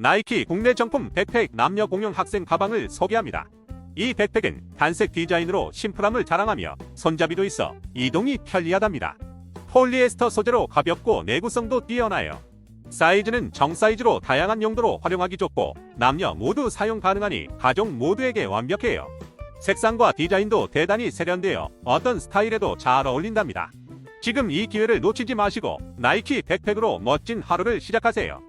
나이키 국내 정품 백팩 남녀 공용 학생 가방을 소개합니다. 이 백팩은 단색 디자인으로 심플함을 자랑하며 손잡이도 있어 이동이 편리하답니다. 폴리에스터 소재로 가볍고 내구성도 뛰어나요. 사이즈는 정 사이즈로 다양한 용도로 활용하기 좋고 남녀 모두 사용 가능하니 가족 모두에게 완벽해요. 색상과 디자인도 대단히 세련되어 어떤 스타일에도 잘 어울린답니다. 지금 이 기회를 놓치지 마시고 나이키 백팩으로 멋진 하루를 시작하세요.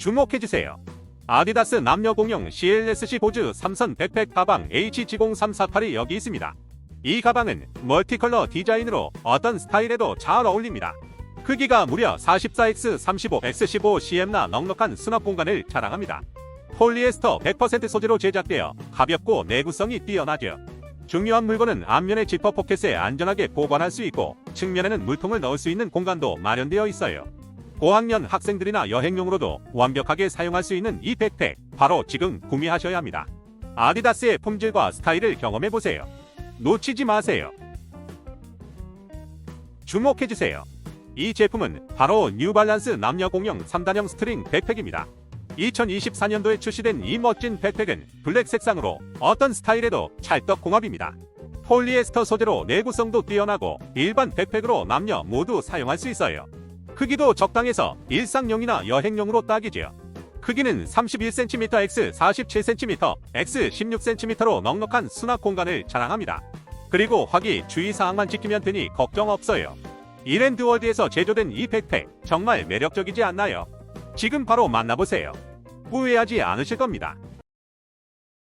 주목해주세요. 아디다스 남녀 공용 CLSC 보즈 삼선 백팩 가방 H70348이 여기 있습니다. 이 가방은 멀티컬러 디자인으로 어떤 스타일에도 잘 어울립니다. 크기가 무려 44x35x15cm나 넉넉한 수납 공간을 자랑합니다. 폴리에스터 100% 소재로 제작되어 가볍고 내구성이 뛰어나죠. 중요한 물건은 앞면의 지퍼 포켓에 안전하게 보관할 수 있고 측면에는 물통을 넣을 수 있는 공간도 마련되어 있어요. 고학년 학생들이나 여행용으로도 완벽하게 사용할 수 있는 이 백팩 바로 지금 구매하셔야 합니다. 아디다스의 품질과 스타일을 경험해 보세요. 놓치지 마세요. 주목해 주세요. 이 제품은 바로 뉴발란스 남녀 공용 3단형 스트링 백팩입니다. 2024년도에 출시된 이 멋진 백팩은 블랙 색상으로 어떤 스타일에도 찰떡궁합입니다. 폴리에스터 소재로 내구성도 뛰어나고 일반 백팩으로 남녀 모두 사용할 수 있어요. 크기도 적당해서 일상용이나 여행용으로 딱이지요. 크기는 31cm x 47cm x 16cm로 넉넉한 수납 공간을 자랑합니다. 그리고 화기 주의사항만 지키면 되니 걱정 없어요. 이랜드월드에서 제조된 이 백팩 정말 매력적이지 않나요? 지금 바로 만나보세요. 후회하지 않으실 겁니다.